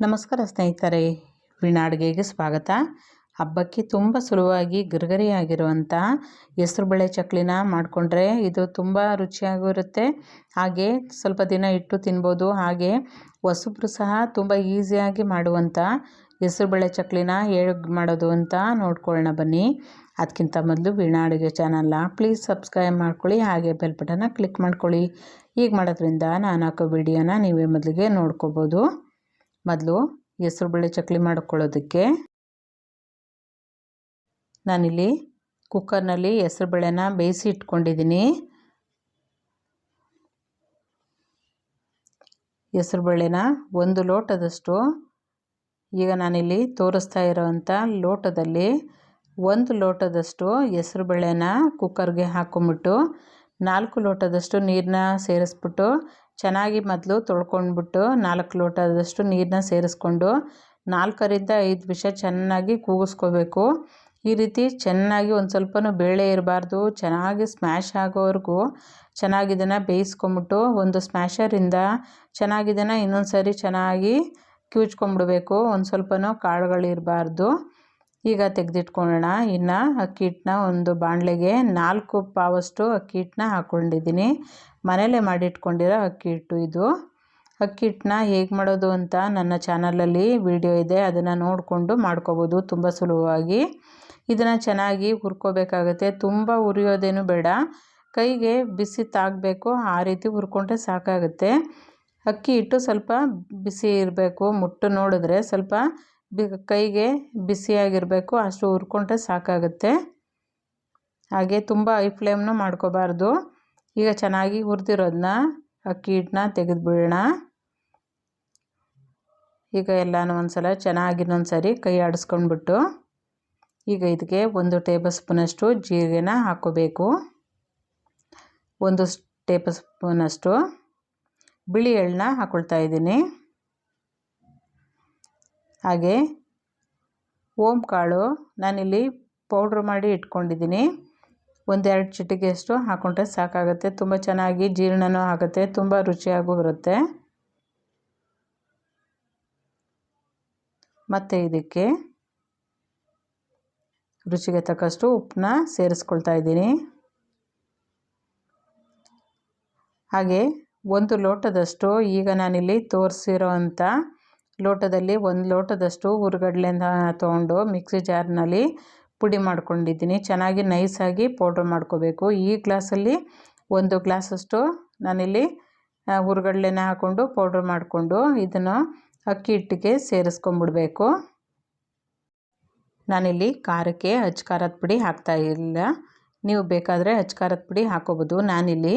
ನಮಸ್ಕಾರ ಸ್ನೇಹಿತರೆ ವೀಣಾ ಸ್ವಾಗತ. ಹಬ್ಬಕ್ಕೆ ತುಂಬ ಸುಲಭವಾಗಿ ಗರಿಗರಿಯಾಗಿರುವಂಥ ಹೆಸ್ರುಬೇಳೆ ಚಕ್ಲಿನ ಮಾಡಿಕೊಂಡ್ರೆ ಇದು ತುಂಬ ರುಚಿಯಾಗಿರುತ್ತೆ. ಹಾಗೆ ಸ್ವಲ್ಪ ದಿನ ಇಟ್ಟು ತಿನ್ಬೋದು. ಹಾಗೆ ಹೊಸಬ್ರು ಸಹ ತುಂಬ ಈಸಿಯಾಗಿ ಮಾಡುವಂಥ ಹೆಸ್ರುಬೇಳೆ ಚಕ್ಲಿನ ಹೇಗೆ ಮಾಡೋದು ಅಂತ ನೋಡ್ಕೊಳ್ಳೋಣ ಬನ್ನಿ. ಅದಕ್ಕಿಂತ ಮೊದಲು ವೀಣಾ ಅಡುಗೆ ಚಾನಲ್ನ ಪ್ಲೀಸ್ ಸಬ್ಸ್ಕ್ರೈಬ್ ಮಾಡ್ಕೊಳ್ಳಿ. ಹಾಗೆ ಬೆಲ್ ಬಟನ್ನ ಕ್ಲಿಕ್ ಮಾಡ್ಕೊಳ್ಳಿ. ಈಗ ಮಾಡೋದ್ರಿಂದ ನಾನು ಹಾಕೋ ವಿಡಿಯೋನ ನೀವೇ ಮೊದಲಿಗೆ ನೋಡ್ಕೋಬೋದು. ಮೊದಲು ಹೆಸ್ರುಬೇಳೆ ಚಕ್ಲಿ ಮಾಡ್ಕೊಳ್ಳೋದಕ್ಕೆ ನಾನಿಲ್ಲಿ ಕುಕ್ಕರ್ನಲ್ಲಿ ಹೆಸ್ರುಬೇಳೆನ ಬೇಯಿಸಿ ಇಟ್ಕೊಂಡಿದ್ದೀನಿ. ಹೆಸ್ರುಬೇಳೆನ ಒಂದು ಲೋಟದಷ್ಟು, ಈಗ ನಾನಿಲ್ಲಿ ತೋರಿಸ್ತಾ ಇರೋವಂಥ ಲೋಟದಲ್ಲಿ ಒಂದು ಲೋಟದಷ್ಟು ಹೆಸ್ರುಬೇಳೆನ ಕುಕ್ಕರ್ಗೆ ಹಾಕೊಂಬಿಟ್ಟು ನಾಲ್ಕು ಲೋಟದಷ್ಟು ನೀರನ್ನ ಸೇರಿಸ್ಬಿಟ್ಟು ಚೆನ್ನಾಗಿ ಮೊದಲು ತೊಳ್ಕೊಂಡ್ಬಿಟ್ಟು ನಾಲ್ಕು ಲೋಟದಷ್ಟು ನೀರನ್ನ ಸೇರಿಸ್ಕೊಂಡು ನಾಲ್ಕರಿಂದ ಐದು ನಿಮಿಷ ಚೆನ್ನಾಗಿ ಕೂಗಿಸ್ಕೋಬೇಕು. ಈ ರೀತಿ ಚೆನ್ನಾಗಿ ಒಂದು ಸ್ವಲ್ಪನೂ ಬೇಳೆ ಇರಬಾರ್ದು, ಚೆನ್ನಾಗಿ ಸ್ಮ್ಯಾಶ್ ಆಗೋವರೆಗೂ ಚೆನ್ನಾಗಿ ಇದನ್ನು ಬೇಯಿಸ್ಕೊಂಬಿಟ್ಟು ಒಂದು ಸ್ಮ್ಯಾಶರಿಂದ ಚೆನ್ನಾಗಿ ಇದನ್ನು ಇನ್ನೊಂದು ಸರಿ ಚೆನ್ನಾಗಿ ಕಿವುಚ್ಕೊಂಬಿಡ್ಬೇಕು ಒಂದು ಸ್ವಲ್ಪನೂ ಕಾಳುಗಳಿರಬಾರ್ದು. ಈಗ ತೆಗೆದಿಟ್ಕೊಳ್ಳೋಣ. ಇನ್ನು ಅಕ್ಕಿ ಹಿಟ್ಟನ್ನ ಒಂದು ಬಾಣಲೆಗೆ ನಾಲ್ಕು ಪಾವಷ್ಟು ಅಕ್ಕಿ ಹಿಟ್ಟನ್ನ ಹಾಕ್ಕೊಂಡಿದ್ದೀನಿ. ಮನೇಲೇ ಮಾಡಿಟ್ಕೊಂಡಿರೋ ಅಕ್ಕಿ ಹಿಟ್ಟು ಇದು. ಅಕ್ಕಿ ಹಿಟ್ಟನ್ನ ಹೇಗೆ ಮಾಡೋದು ಅಂತ ನನ್ನ ಚಾನಲಲ್ಲಿ ವಿಡಿಯೋ ಇದೆ. ಅದನ್ನು ನೋಡಿಕೊಂಡು ಮಾಡ್ಕೋಬೋದು ತುಂಬ ಸುಲಭವಾಗಿ. ಇದನ್ನು ಚೆನ್ನಾಗಿ ಹುರ್ಕೋಬೇಕಾಗತ್ತೆ. ತುಂಬ ಉರಿಯೋದೇನು ಬೇಡ. ಕೈಗೆ ಬಿಸಿ ತಾಗಬೇಕು. ಆ ರೀತಿ ಹುರ್ಕೊಂಡ್ರೆ ಸಾಕಾಗುತ್ತೆ. ಅಕ್ಕಿ ಹಿಟ್ಟು ಸ್ವಲ್ಪ ಬಿಸಿ ಇರಬೇಕು. ಮುಟ್ಟು ನೋಡಿದ್ರೆ ಸ್ವಲ್ಪ ಬಿ ಕೈಗೆ ಬಿಸಿಯಾಗಿರಬೇಕು, ಅಷ್ಟು ಹುರ್ಕೊಂಡ್ರೆ ಸಾಕಾಗುತ್ತೆ. ಹಾಗೆ ತುಂಬ ಐ ಫ್ಲೇಮ್ನು ಮಾಡ್ಕೋಬಾರ್ದು. ಈಗ ಚೆನ್ನಾಗಿ ಹುರಿದಿರೋದನ್ನ ಅಕ್ಕಿ ಹಿಟ್ಟನ್ನ ತೆಗೆದುಬಿಡೋಣ. ಈಗ ಎಲ್ಲನೂ ಒಂದು ಸಲ ಚೆನ್ನಾಗಿ ಇನ್ನೊಂದು ಸರಿ ಕೈ ಆಡಿಸ್ಕೊಂಡ್ಬಿಟ್ಟು, ಈಗ ಇದಕ್ಕೆ ಒಂದು ಟೇಬಲ್ ಸ್ಪೂನಷ್ಟು ಜೀರಿಗೆನ ಹಾಕ್ಕೋಬೇಕು. ಒಂದು ಟೇಬಲ್ ಸ್ಪೂನಷ್ಟು ಬಿಳಿ ಎಳ್ಳನ್ನ ಹಾಕ್ಕೊಳ್ತಾ ಇದ್ದೀನಿ. ಹಾಗೆ ಓಂ ಕಾಳು ನಾನಿಲ್ಲಿ ಪೌಡ್ರ್ ಮಾಡಿ ಇಟ್ಕೊಂಡಿದ್ದೀನಿ. ಒಂದೆರಡು ಚಿಟಿಕೆಯಷ್ಟು ಹಾಕ್ಕೊಂಡ್ರೆ ಸಾಕಾಗುತ್ತೆ. ತುಂಬ ಚೆನ್ನಾಗಿ ಜೀರ್ಣನೂ ಆಗುತ್ತೆ. ತುಂಬ ರುಚಿಯಾಗೂ ಬರುತ್ತೆ. ಮತ್ತು ಇದಕ್ಕೆ ರುಚಿಗೆ ತಕ್ಕಷ್ಟು ಉಪ್ಪನ್ನ ಸೇರಿಸ್ಕೊಳ್ತಾ ಇದ್ದೀನಿ. ಹಾಗೆ ಒಂದು ಲೋಟದಷ್ಟು ಈಗ ನಾನಿಲ್ಲಿ ತೋರಿಸಿರೋ ಅಂಥ ಲೋಟದಲ್ಲಿ ಒಂದು ಲೋಟದಷ್ಟು ಹುರ್ಗಡ್ಲೆನ ತೊಗೊಂಡು ಮಿಕ್ಸಿ ಜಾರ್ನಲ್ಲಿ ಪುಡಿ ಮಾಡ್ಕೊಂಡಿದ್ದೀನಿ. ಚೆನ್ನಾಗಿ ನೈಸಾಗಿ ಪೌಡ್ರ್ ಮಾಡ್ಕೋಬೇಕು. ಈ ಗ್ಲಾಸಲ್ಲಿ ಒಂದು ಗ್ಲಾಸಷ್ಟು ನಾನಿಲ್ಲಿ ಹುರ್ಗಡ್ಲೆನ ಹಾಕ್ಕೊಂಡು ಪೌಡ್ರ್ ಮಾಡಿಕೊಂಡು ಇದನ್ನು ಅಕ್ಕಿ ಹಿಟ್ಟಿಗೆ ಸೇರಿಸ್ಕೊಂಬಿಡ್ಬೇಕು. ನಾನಿಲ್ಲಿ ಖಾರಕ್ಕೆ ಹಚ್ಚ ಖಾರದ ಪುಡಿ ಹಾಕ್ತಾಯಿಲ್ಲ ನೀವು ಬೇಕಾದರೆ ಹಚ್ಚ ಖಾರದ ಪುಡಿ ಹಾಕೋಬೋದು. ನಾನಿಲ್ಲಿ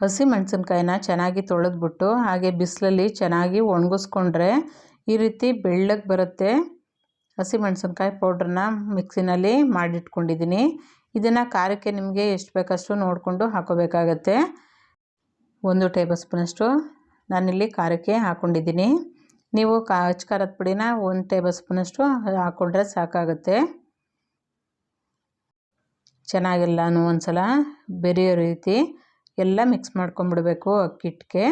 ಹಸಿ ಮೆಣಸಿನ್ಕಾಯಿನ ಚೆನ್ನಾಗಿ ತೊಳೆದ್ಬಿಟ್ಟು, ಹಾಗೆ ಬಿಸಿಲಲ್ಲಿ ಚೆನ್ನಾಗಿ ಒಣಗಿಸ್ಕೊಂಡ್ರೆ ಈ ರೀತಿ ಬೆಳ್ಳಗೆ ಬರುತ್ತೆ. ಹಸಿಮೆಣಸಿನ್ಕಾಯಿ ಪೌಡ್ರನ್ನ ಮಿಕ್ಸಿನಲ್ಲಿ ಮಾಡಿಟ್ಕೊಂಡಿದ್ದೀನಿ. ಇದನ್ನು ಖಾರಕ್ಕೆ ನಿಮಗೆ ಎಷ್ಟು ಬೇಕಷ್ಟು ನೋಡಿಕೊಂಡು ಹಾಕೋಬೇಕಾಗತ್ತೆ. ಒಂದು ಟೇಬಲ್ ಸ್ಪೂನಷ್ಟು ನಾನಿಲ್ಲಿ ಖಾರಕ್ಕೆ ಹಾಕ್ಕೊಂಡಿದ್ದೀನಿ ನೀವು ಕಾ ಖಾರದ ಪುಡಿನ ಒಂದು ಟೇಬಲ್ ಸ್ಪೂನಷ್ಟು ಹಾಕ್ಕೊಂಡ್ರೆ ಸಾಕಾಗುತ್ತೆ. ಚೆನ್ನಾಗೆಲ್ಲನೂ ಒಂದು ಸಲ ಬೆರೆಯೋ ರೀತಿ ಎಲ್ಲ ಮಿಕ್ಸ್ ಮಾಡ್ಕೊಂಬಿಡಬೇಕು ಅಕ್ಕಿ ಹಿಟ್ಟಿಗೆ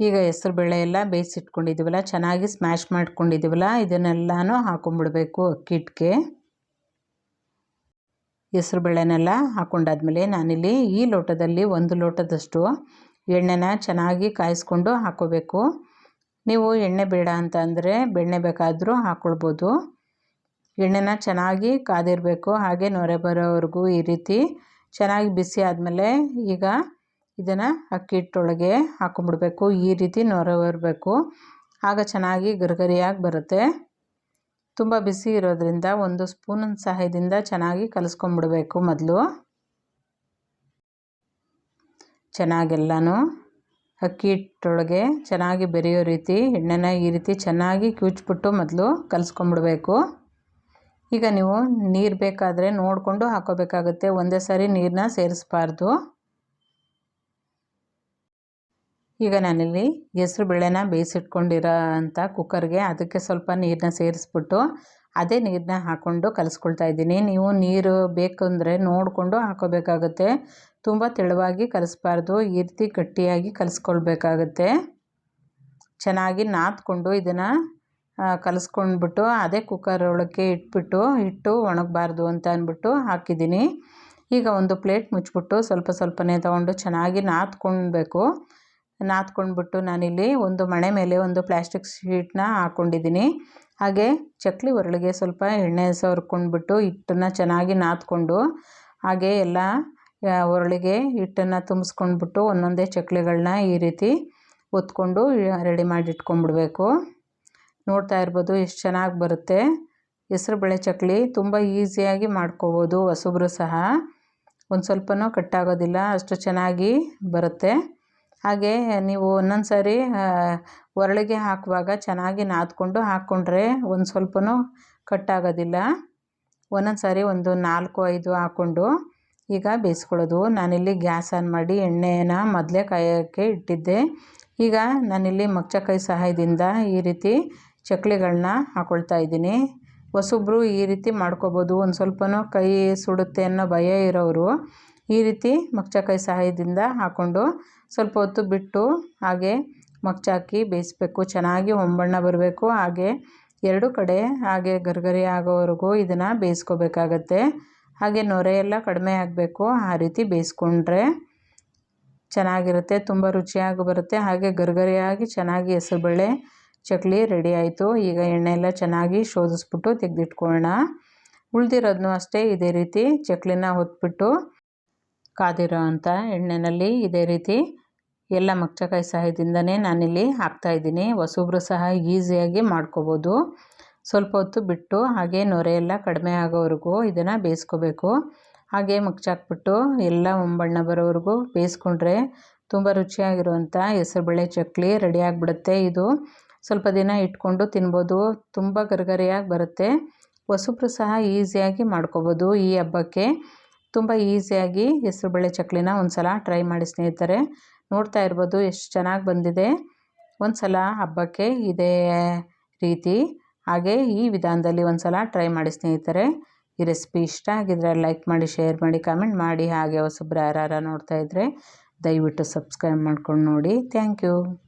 ಈಗ ಹೆಸ್ರು ಬೇಳೆ ಎಲ್ಲ ಬೇಯಿಸಿಟ್ಕೊಂಡಿದ್ದೀವಲ್ಲ, ಚೆನ್ನಾಗಿ ಸ್ಮ್ಯಾಶ್ ಮಾಡ್ಕೊಂಡಿದ್ದೀವಲ್ಲ, ಇದನ್ನೆಲ್ಲನೂ ಹಾಕೊಂಡ್ಬಿಡ್ಬೇಕು ಅಕ್ಕಿ ಹಿಟ್ಟಿಗೆ ಹೆಸ್ರು ಬೇಳೆನೆಲ್ಲ ಹಾಕೊಂಡಾದ್ಮೇಲೆ ನಾನಿಲ್ಲಿ ಈ ಲೋಟದಲ್ಲಿ ಒಂದು ಲೋಟದಷ್ಟು ಎಣ್ಣೆನ ಚೆನ್ನಾಗಿ ಕಾಯಿಸ್ಕೊಂಡು ಹಾಕೋಬೇಕು. ನೀವು ಎಣ್ಣೆ ಬೇಡ ಅಂತ ಅಂದರೆ ಬೆಣ್ಣೆ ಬೇಕಾದರೂ ಹಾಕ್ಕೊಳ್ಬೋದು ಎಣ್ಣೆನ ಚೆನ್ನಾಗಿ ಕಾದಿರಬೇಕು, ಹಾಗೆ ನೊರೆ ಬರೋವರೆಗೂ ಈ ರೀತಿ ಚೆನ್ನಾಗಿ ಬಿಸಿ ಆದಮೇಲೆ ಈಗ ಇದನ್ನು ಅಕ್ಕಿ ಹಿಟ್ಟೊಳಗೆ ಹಾಕೊಂಡ್ಬಿಡ್ಬೇಕು ಈ ರೀತಿ ನೊರೆ ಬರಬೇಕು ಆಗ ಚೆನ್ನಾಗಿ ಗರಿಗರಿಯಾಗಿ ಬರುತ್ತೆ. ತುಂಬ ಬಿಸಿ ಇರೋದ್ರಿಂದ ಒಂದು ಸ್ಪೂನಿನ ಸಹಾಯದಿಂದ ಚೆನ್ನಾಗಿ ಕಲಿಸ್ಕೊಂಬಿಡ್ಬೇಕು ಮೊದಲು. ಚೆನ್ನಾಗೆಲ್ಲನೂ. ಅಕ್ಕಿ ಹಿಟ್ಟೊಳಗೆ ಚೆನ್ನಾಗಿ ಬೆರೆಯೋ ರೀತಿ, ಎಣ್ಣೆನ ಈ ರೀತಿ ಚೆನ್ನಾಗಿ ಕಿವುಚ್ಬಿಟ್ಟು ಮೊದಲು ಕಲಸ್ಕೊಂಬಿಡಬೇಕು. ಈಗ ನೀವು ನೀರು ಬೇಕಾದರೆ ನೋಡಿಕೊಂಡು ಹಾಕೋಬೇಕಾಗುತ್ತೆ. ಒಂದೇ ಸಾರಿ ನೀರನ್ನ ಸೇರಿಸ್ಬಾರ್ದು. ಈಗ ನಾನಿಲ್ಲಿ ಹೆಸ್ರು ಬೇಳೆನ ಬೇಯಿಸಿಟ್ಕೊಂಡಿರೋ ಅಂಥ ಕುಕ್ಕರ್ಗೆ ಅದಕ್ಕೆ ಸ್ವಲ್ಪ ನೀರನ್ನ ಸೇರಿಸ್ಬಿಟ್ಟು ಅದೇ ನೀರನ್ನ ಹಾಕ್ಕೊಂಡು ಕಲಿಸ್ಕೊಳ್ತಾ ಇದ್ದೀನಿ. ನೀವು ನೀರು ಬೇಕು ಅಂದರೆ ನೋಡಿಕೊಂಡು ಹಾಕೋಬೇಕಾಗುತ್ತೆ. ತುಂಬ ತೆಳುವಾಗಿ ಕಲಿಸ್ಬಾರ್ದು. ಈ ರೀತಿ ಗಟ್ಟಿಯಾಗಿ ಕಲಿಸ್ಕೊಳ್ಬೇಕಾಗತ್ತೆ. ಚೆನ್ನಾಗಿ ನಾದ್ಕೊಂಡು ಇದನ್ನು ಕಲಿಸ್ಕೊಂಡ್ಬಿಟ್ಟು ಅದೇ ಕುಕ್ಕರ್ ಒಳಕ್ಕೆ ಇಟ್ಬಿಟ್ಟು ಇಟ್ಟು ಒಣಗಬಾರ್ದು ಅಂತ ಅಂದ್ಬಿಟ್ಟು ಹಾಕಿದ್ದೀನಿ. ಈಗ ಒಂದು ಪ್ಲೇಟ್ ಮುಚ್ಚಿಬಿಟ್ಟು ಸ್ವಲ್ಪ ಸ್ವಲ್ಪನೇ ತೊಗೊಂಡು ಚೆನ್ನಾಗಿ ನಾದ್ಕೊಳ್ಬೇಕು. ನಾದ್ಕೊಂಡ್ಬಿಟ್ಟು ನಾನಿಲ್ಲಿ ಒಂದು ಮಣೆ ಮೇಲೆ ಒಂದು ಪ್ಲ್ಯಾಸ್ಟಿಕ್ ಶೀಟ್ನ ಹಾಕ್ಕೊಂಡಿದ್ದೀನಿ ಹಾಗೆ ಚಕ್ಲಿ ಒರಳಿಗೆ ಸ್ವಲ್ಪ ಎಣ್ಣೆ ಸವರ್ಕೊಂಡ್ಬಿಟ್ಟು ಹಿಟ್ಟನ್ನು ಚೆನ್ನಾಗಿ ನಾದ್ಕೊಂಡು ಹಾಗೆ ಎಲ್ಲ ಒರಳಿಗೆ ಹಿಟ್ಟನ್ನು ತುಂಬಿಸ್ಕೊಂಡ್ಬಿಟ್ಟು ಒಂದೊಂದೇ ಚಕ್ಲಿಗಳನ್ನ ಈ ರೀತಿ ಒತ್ಕೊಂಡು ರೆಡಿ ಮಾಡಿ ಇಟ್ಕೊಂಡ್ಬಿಡ್ಬೇಕು ನೋಡ್ತಾ ಇರ್ಬೋದು ಎಷ್ಟು ಚೆನ್ನಾಗಿ ಬರುತ್ತೆ. ಹೆಸರುಬೇಳೆ ಚಕ್ಲಿ ತುಂಬ ಈಸಿಯಾಗಿ ಮಾಡ್ಕೋಬೋದು ಹೊಸಬ್ರು ಸಹ. ಒಂದು ಸ್ವಲ್ಪನೂ ಕಟ್ಟಾಗೋದಿಲ್ಲ ಅಷ್ಟು ಚೆನ್ನಾಗಿ ಬರುತ್ತೆ. ಹಾಗೆ ನೀವು ಒಂದೊಂದು ಸಾರಿ ಒರಳಿಗೆ ಹಾಕುವಾಗ ಚೆನ್ನಾಗಿ ನಾದ್ಕೊಂಡು ಹಾಕ್ಕೊಂಡ್ರೆ ಒಂದು ಸ್ವಲ್ಪನೂ ಕಟ್ಟಾಗೋದಿಲ್ಲ. ಒಂದೊಂದು ಸಾರಿ ಒಂದು ನಾಲ್ಕು, ಐದು ಹಾಕ್ಕೊಂಡು ಈಗ ಬೇಯಿಸ್ಕೊಳ್ಳೋದು. ನಾನಿಲ್ಲಿ ಗ್ಯಾಸ್ ಆನ್ ಮಾಡಿ ಎಣ್ಣೆನ ಮೊದಲೇ ಕಾಯೋಕ್ಕೆ ಇಟ್ಟಿದ್ದೆ. ಈಗ ನಾನಿಲ್ಲಿ ಮಗ್ಚಕಾಯಿ ಸಹಾಯದಿಂದ ಈ ರೀತಿ ಚಕ್ಲಿಗಳನ್ನ ಹಾಕ್ಕೊಳ್ತಾ ಇದ್ದೀನಿ. ಹೊಸಬ್ರು ಈ ರೀತಿ ಮಾಡ್ಕೋಬೋದು. ಒಂದು ಸ್ವಲ್ಪನೂ ಕೈ ಸುಡುತ್ತೆ ಅನ್ನೋ ಭಯ ಇರೋರು ಈ ರೀತಿ ಮಗ್ಚಕಾಯಿ ಸಹಾಯದಿಂದ ಹಾಕ್ಕೊಂಡು ಸ್ವಲ್ಪ ಹೊತ್ತು ಬಿಟ್ಟು ಹಾಗೆ ಮಗ್ಚಾಕಿ ಬೇಯಿಸ್ಬೇಕು. ಚೆನ್ನಾಗಿ ಒಂಬಣ್ಣ ಬರಬೇಕು. ಹಾಗೆ ಎರಡು ಕಡೆ ಹಾಗೆ ಗರ್ಗರಿ ಆಗೋವರೆಗೂ ಇದನ್ನು ಬೇಯಿಸ್ಕೋಬೇಕಾಗತ್ತೆ. ಹಾಗೆ ನೊರೆ ಎಲ್ಲ ಕಡಿಮೆ ಆಗಬೇಕು. ಆ ರೀತಿ ಬೇಯಿಸ್ಕೊಂಡ್ರೆ ಚೆನ್ನಾಗಿರುತ್ತೆ. ತುಂಬ ರುಚಿಯಾಗಿ ಬರುತ್ತೆ. ಹಾಗೆ ಗರ್ಗರಿಯಾಗಿ ಚೆನ್ನಾಗಿ ಹೆಸರುಬೇಳೆ ಚಕ್ಲಿ ರೆಡಿ ಆಯಿತು. ಈಗ ಎಣ್ಣೆ ಎಲ್ಲ ಚೆನ್ನಾಗಿ ಶೋಧಿಸ್ಬಿಟ್ಟು ತೆಗೆದಿಟ್ಕೊಳ್ಳೋಣ. ಉಳಿದಿರೋದನ್ನೂ ಅಷ್ಟೇ ಇದೇ ರೀತಿ ಚಕ್ಲಿನ ಹೊತ್ಬಿಟ್ಟು ಕಾದಿರೋ ಅಂಥ ಎಣ್ಣೆಯಲ್ಲಿ ಇದೇ ರೀತಿ ಎಲ್ಲ ಮಗ್ಚಕಾಯಿ ಸಹಾಯದಿಂದನೇ ನಾನಿಲ್ಲಿ ಹಾಕ್ತಾಯಿದ್ದೀನಿ ಹೊಸಬ್ರು ಸಹ ಈಸಿಯಾಗಿ ಮಾಡ್ಕೋಬೋದು. ಸ್ವಲ್ಪ ಹೊತ್ತು ಬಿಟ್ಟು ಹಾಗೆ ನೊರೆ ಎಲ್ಲ ಕಡಿಮೆ ಆಗೋವರೆಗೂ ಇದನ್ನು ಬೇಯಿಸ್ಕೋಬೇಕು. ಹಾಗೆ ಮುಚ್ಚಾಕ್ಬಿಟ್ಟು ಎಲ್ಲ ಒಂಬಣ್ಣ ಬರೋವರೆಗೂ ಬೇಯಿಸ್ಕೊಂಡ್ರೆ ತುಂಬ ರುಚಿಯಾಗಿರುವಂಥ ಹೆಸರುಬೇಳೆ ಚಕ್ಲಿ ರೆಡಿ ಆಗಿಬಿಡುತ್ತೆ ಇದು. ಸ್ವಲ್ಪ ದಿನ ಇಟ್ಕೊಂಡು ತಿನ್ಬೋದು. ತುಂಬ ಗರಿಗರಿಯಾಗಿ ಬರುತ್ತೆ. ಹೊಸಬ್ರು ಸಹ ಈಸಿಯಾಗಿ ಮಾಡ್ಕೋಬೋದು ಈ ಹಬ್ಬಕ್ಕೆ. ತುಂಬ ಈಸಿಯಾಗಿ ಹೆಸರುಬೇಳೆ ಚಕ್ಲಿನ ಒಂದು ಸಲ ಟ್ರೈ ಮಾಡಿ ಸ್ನೇಹಿತರೆ. ನೋಡ್ತಾ ಇರ್ಬೋದು ಎಷ್ಟು ಚೆನ್ನಾಗಿ ಬಂದಿದೆ. ಒಂದು ಸಲ ಹಬ್ಬಕ್ಕೆ ಇದೇ ರೀತಿ. ಹಾಗೆ ಈ ವಿಧಾನದಲ್ಲಿ ಒಂದು ಸಲ ಟ್ರೈ ಮಾಡಿ ಸ್ನೇಹಿತರೆ. ಈ ರೆಸಿಪಿ ಇಷ್ಟ ಆಗಿದ್ರೆ ಲೈಕ್ ಮಾಡಿ, ಶೇರ್ ಮಾಡಿ, ಕಮೆಂಟ್ ಮಾಡಿ, ಹಾಗೆ ಹೊಸಬ್ರು ಯಾರು ನೋಡ್ತಾ ಇದ್ದರೆ ದಯವಿಟ್ಟು ಸಬ್ಸ್ಕ್ರೈಬ್ ಮಾಡ್ಕೊಂಡು ನೋಡಿ. Thank you.